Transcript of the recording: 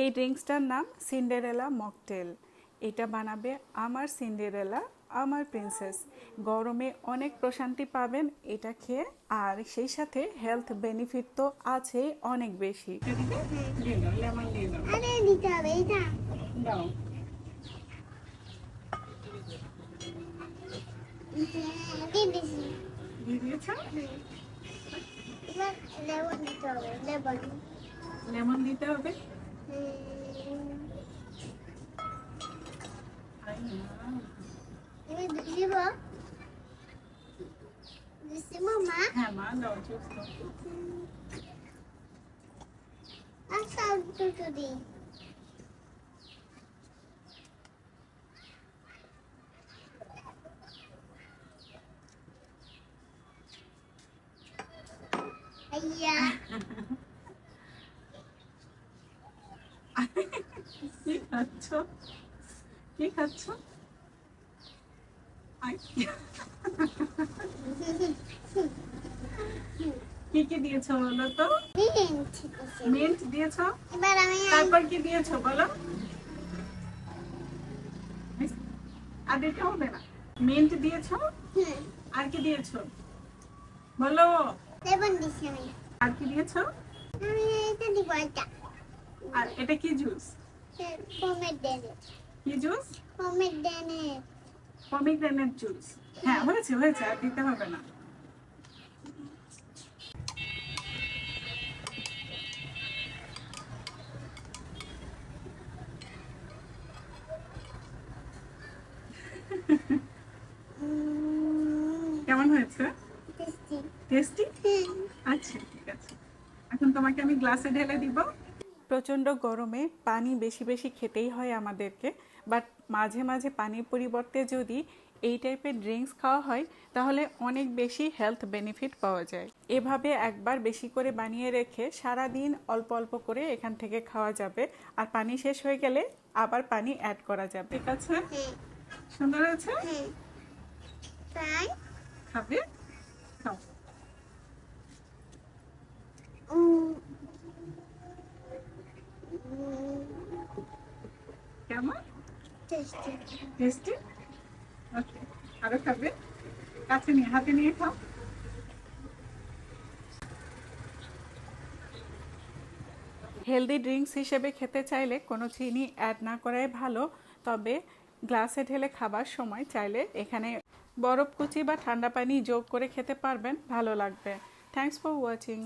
এই ড্রিঙ্কসটার নাম সিন্ডেরেলা মকটেল। এটা বানাবে আমার সিন্ডেরেলা আমার প্রিন্সেস। গরমে অনেক প্রশান্তি পাবেন এটা খেয়ে। আর সেই সাথে হেলথ বেনিফিট তো আছেই অনেক বেশি। লেমন দিতে হবে? Hemen de çok soğuk. Ben sen tutayım. Yeah. খাচ্ছ? কি খাচ্ছ? কি কি দিয়েছ বলো তো? মিন্ট দিয়েছ? তারপর কি দিয়েছ বলো? আর দিতে হবে না। মিন্ট দিয়েছ? আর কি দিয়েছ? বলো। লেবন আমি আর কি দিয়েছ? আমি এটা দিব এটা আর এটা কি জুস? কি জুস পমিগ্রেনেট জুস হ্যাঁ হয়েছে হয়েছে আর দিতে হবে না। কেমন হয়েছে? টেস্টি টেস্টি আচ্ছা ঠিক আছে। এখন তোমাকে আমি গ্লাসে ঢেলে দিব। প্রচণ্ড গরমে পানি বেশি বেশি খেতেই হয় আমাদেরকে। বাট মাঝে মাঝে পানির পরিবর্তে যদি এই টাইপের ড্রিঙ্কস খাওয়া হয় তাহলে অনেক বেশি হেলথ বেনিফিট পাওয়া যায়। এভাবে একবার বেশি করে বানিয়ে রেখে সারা দিন অল্প অল্প করে এখান থেকে খাওয়া যাবে। আর পানি শেষ হয়ে গেলে আবার পানি অ্যাড করা যাবে। ঠিক আছে? সুন্দর আছে খাবে? খাও। কেমন টেস্টি টেস্টি ওকে আরও খাবে কাছে নিয়ে হাতে নিয়ে খাও। হেলদি ড্রিঙ্কস হিসেবে খেতে চাইলে কোনো চিনি অ্যাড না করাই ভালো তবে গ্লাসে ঢেলে খাবার সময় চাইলে এখানে বরফ কুচি বা ঠান্ডা পানি যোগ করে খেতে পারবেন ভালো লাগবে। Thanks for watching